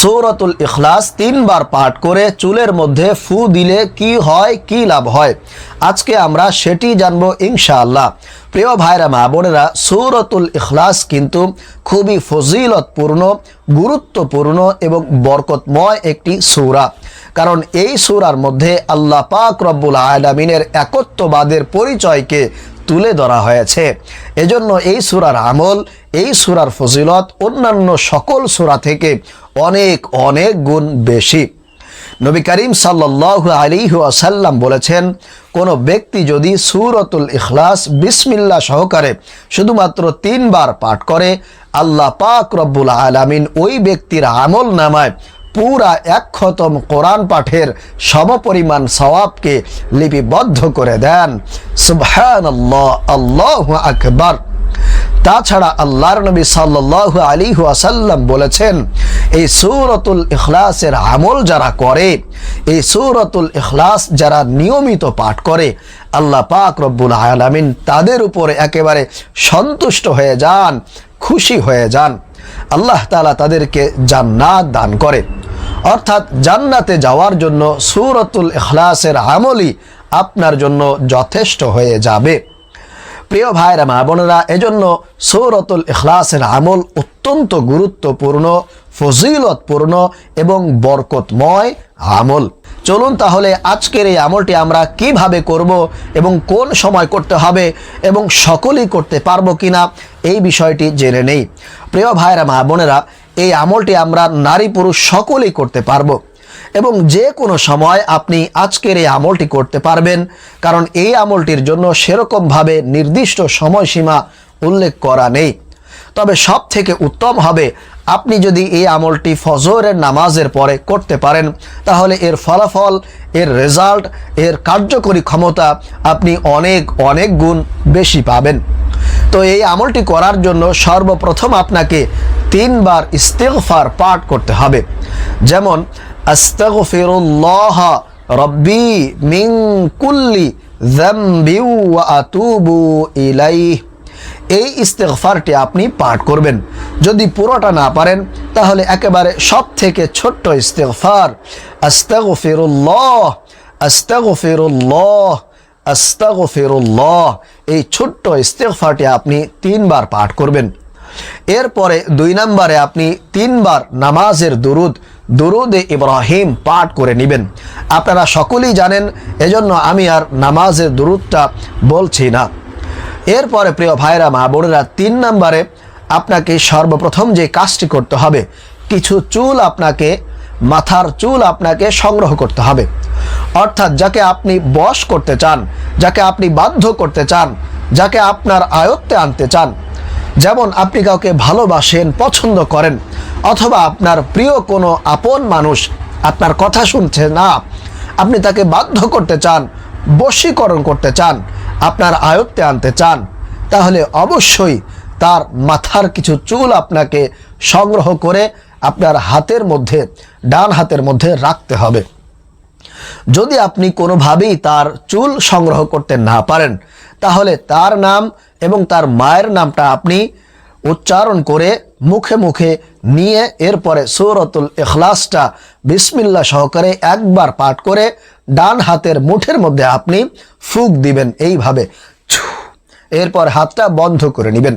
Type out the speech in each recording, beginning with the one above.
সৌরতুল ইখলাস তিনবার পাঠ করে চুলের মধ্যে ফু দিলে কি হয়, কি লাভ হয়? আজকে আমরা সেটি জানব ইনশাআল্লাহ। প্রিয় ভাইরা, মা বোনেরা, সৌরতুল ইখলাস কিন্তু খুবই ফজিলতপূর্ণ, গুরুত্বপূর্ণ এবং বরকতময় একটি সূরা। কারণ এই সূরার মধ্যে আল্লাহ পাক রব্বুল আলামিনের একত্ববাদের পরিচয়কে তুলে ধরা হয়েছে। এজন্য এই সুরার আমল, এই সুরার ফজিলত অন্যান্য সকল সুরা থেকে অনেক অনেক গুণ বেশি। নবী করিম সাল্লাহ আলী আসাল্লাম বলেছেন, কোনো ব্যক্তি যদি সুরতুল ইখলাস বিসমিল্লা সহকারে শুধুমাত্র তিনবার পাঠ করে, আল্লাহ পাক রব্বুল আলামিন ওই ব্যক্তির আমল নামায় পুরা এক খতম কোরআন পাঠের সমপরিমাণ সওয়াবকে লিপিবদ্ধ করে দেন। সুবহান আল্লাহ আকবর। তাছাড়া আল্লাহর নবী সাল্লাহ আলী আসাল্লাম বলেছেন, এই সৌরতুল ইখলাসের আমল যারা করে, এই সৌরতুল ইখলাস যারা নিয়মিত পাঠ করে, আল্লাহ পাক রব্বুল আলামিন তাদের উপরে একেবারে সন্তুষ্ট হয়ে যান। খুশি হয়ে যান। আল্লাহ তালা তাদেরকে জান্নাত দান করে। অর্থাৎ জান্নাতে যাওয়ার জন্য সুরতুল ইখলাসের আমলই আপনার জন্য যথেষ্ট হয়ে যাবে। প্রিয় ভাইরা, মা বোনেরা, এজন্য সৌরতুল ইখলাসের আমল অত্যন্ত গুরুত্বপূর্ণ, ফজিলতপূর্ণ এবং বরকতময় আমল। চলুন তাহলে আজকের এই আমলটি আমরা কীভাবে করব এবং কোন সময় করতে হবে এবং সকলেই করতে পারব কিনা এই বিষয়টি জেনে নেই। প্রিয় ভাইরা, মা বোনেরা, এই আমলটি আমরা নারী পুরুষ সকলেই করতে পারব এবং যে কোনো সময় আপনি আজকের এই আমলটি করতে পারবেন কারণ এই আমলটির জন্য সেরকমভাবে নির্দিষ্ট সময়সীমা উল্লেখ করা নেই। তবে সব থেকে উত্তম হবে আপনি যদি এই আমলটি ফজরের নামাজের পরে করতে পারেন, তাহলে এর ফলাফল, এর রেজাল্ট, এর কার্যকরী ক্ষমতা আপনি অনেক অনেক গুণ বেশি পাবেন। তো এই আমলটি করার জন্য সর্বপ্রথম আপনাকে তিনবার ইস্তেগফার পাঠ করতে হবে। যেমন রব্বি মিন কুল্লি যামবি এই ইস্তেগফারটি আপনি পাঠ করবেন। যদি পুরোটা না পারেন, তাহলে একেবারে সব থেকে ছোট্ট ইস্তেগফার, আস্তাগফিরুল্লাহ আস্তাগফিরুল্লাহ আস্তাগফিরুল্লাহ। এই ছোট্ট ইস্তেগফারটি আপনি তিনবার পাঠ করবেন। এরপরে দুই নম্বরে আপনি তিনবার নামাজের দুরুদ, দুরুদে ইব্রাহিম পাঠ করে নেবেন। আপনারা সকলেই জানেন, এজন্য আমি আর নামাজের দুরুদটা বলছি না। এরপরে প্রিয় ভাইরা, মা বোনেরা, তিন নম্বরে আপনাকে সর্বপ্রথম যে কাজটি করতে হবে, কিছু চুল আপনাকে, মাথার চুল আপনাকে সংগ্রহ করতে হবে। অর্থাৎ যাকে আপনি বশ করতে চান, যাকে আপনি বাধ্য করতে চান, যাকে আপনার আয়ত্তে আনতে চান, যেমন আপনি কাউকে ভালোবাসেন, পছন্দ করেন, অথবা আপনার প্রিয় কোনো আপন মানুষ আপনার কথা শুনছে না, আপনি তাকে বাধ্য করতে চান, বশীকরণ করতে চান, আপনার আয়ত্তে আনতে চান, তাহলে অবশ্যই তার মাথার কিছু চুল আপনাকে সংগ্রহ করে আপনার হাতের মধ্যে, ডান হাতের মধ্যে রাখতে হবে। যদি আপনি কোনোভাবেই তার চুল সংগ্রহ করতে না পারেন, তাহলে তার নাম এবং তার মায়ের নামটা আপনি উচ্চারণ করে মুখে মুখে নিয়ে এরপরে সৌরতুল এখলাসটা বিসমিল্লা সহকারে একবার পাঠ করে ডান হাতের মুঠের মধ্যে আপনি ফুক দিবেন এইভাবে। এরপর হাতটা বন্ধ করে নেবেন।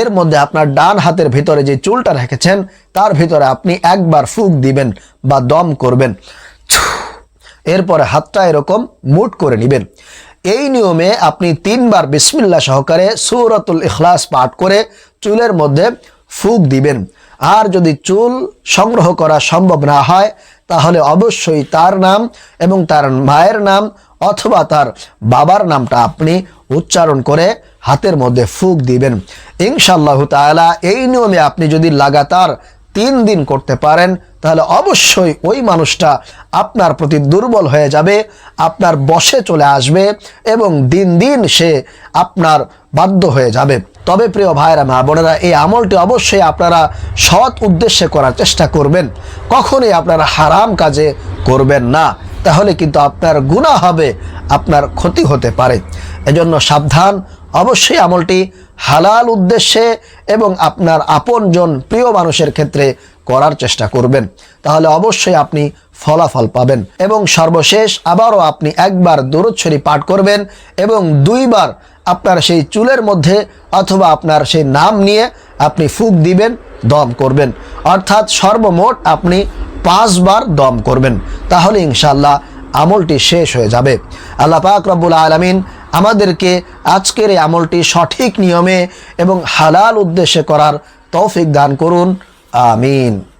এর মধ্যে আপনার ডান হাতের ভিতরে যে চুলটা রেখেছেন, তার ভিতরে আপনি একবার ফুক দিবেন বা দম করবেন। এরপরে হাতটা এরকম মুট করে নেবেন। এই নিয়মে আপনি তিনবার বিসমিল্লা সহকারে সুরতুল ইখলাস পাঠ করে চুলের মধ্যে ফুক দিবেন। আর যদি চুল সংগ্রহ করা সম্ভব না হয় তাহলে অবশ্যই তার নাম এবং তার মায়ের নাম অথবা তার বাবার নামটা আপনি উচ্চারণ করে হাতের মধ্যে ফুক দিবেন। ইনশাল্লাহ তাআলা এই নিয়মে আপনি যদি লাগাতার তিন দিন করতে পারেন, তাহলে অবশ্যই ওই মানুষটা আপনার প্রতি দুর্বল হয়ে যাবে, আপনার বশে চলে আসবে এবং দিন দিন সে আপনার বাধ্য হয়ে যাবে। তবে প্রিয় ভাইরা মা বোনেরা, এই আমলটি অবশ্যই আপনারা সৎ উদ্দেশ্যে করার চেষ্টা করবেন। কখনোই আপনারা হারাম কাজে করবেন না। তাহলে কিন্তু আপনার গুণা হবে, আপনার ক্ষতি হতে পারে। এজন্য সাবধান, অবশ্যই আমলটি হালাল উদ্দেশ্যে এবং আপনার আপনজন প্রিয় মানুষের ক্ষেত্রে করার চেষ্টা করবেন। তাহলে অবশ্যই আপনি ফলাফল পাবেন এবং সর্বশেষ আবারও আপনি একবার দূরচ্ছরি পাঠ করবেন এবং দুইবার আপনার সেই চুলের মধ্যে অথবা আপনার সেই নাম নিয়ে আপনি ফুক দিবেন, দম করবেন। অর্থাৎ সর্বমোট আপনি পাঁচবার দম করবেন। তাহলে ইনশাল্লাহ আমলটি শেষ হয়ে যাবে। আল্লাহ পাক রব্বুল আলমিন আমাদেরকে আজকের এই আমলটি সঠিক নিয়মে এবং হালাল উদ্দেশ্যে করার তৌফিক দান করুন। আমিন।